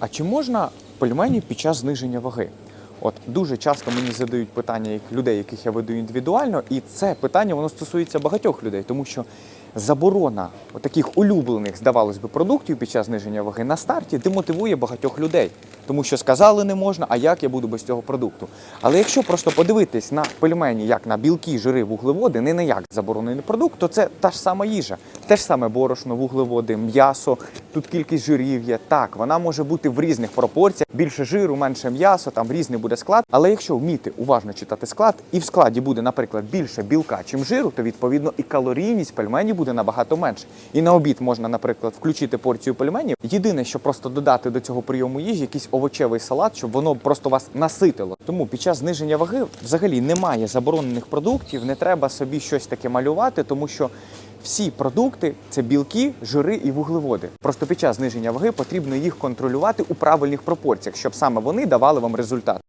А чи можна пельмені під час зниження ваги? От дуже часто мені задають питання як людей, яких я веду індивідуально, і це питання воно стосується багатьох людей, тому що заборона таких улюблених, здавалось би, продуктів під час зниження ваги на старті демотивує багатьох людей, тому що сказали не можна, а як я буду без цього продукту. Але якщо просто подивитись на пельмені як на білки, жири, вуглеводи, не на як заборонений продукт, то це та ж сама їжа, те ж саме борошно, вуглеводи, м'ясо. Тут кількість жирів є. Так, вона може бути в різних пропорціях. Більше жиру, менше м'ясо, там різний буде склад. Але якщо вміти уважно читати склад, і в складі буде, наприклад, більше білка, чим жиру, то відповідно і калорійність пельменів буде набагато менше. І на обід можна, наприклад, включити порцію пельменів. Єдине, що просто додати до цього прийому їжі якийсь овочевий салат, щоб воно просто вас наситило. Тому під час зниження ваги взагалі немає заборонених продуктів, не треба собі щось таке малювати, тому що всі продукти це білки, жири і вуглеводи. Просто під час зниження ваги потрібно їх контролювати у правильних пропорціях, щоб саме вони давали вам результат.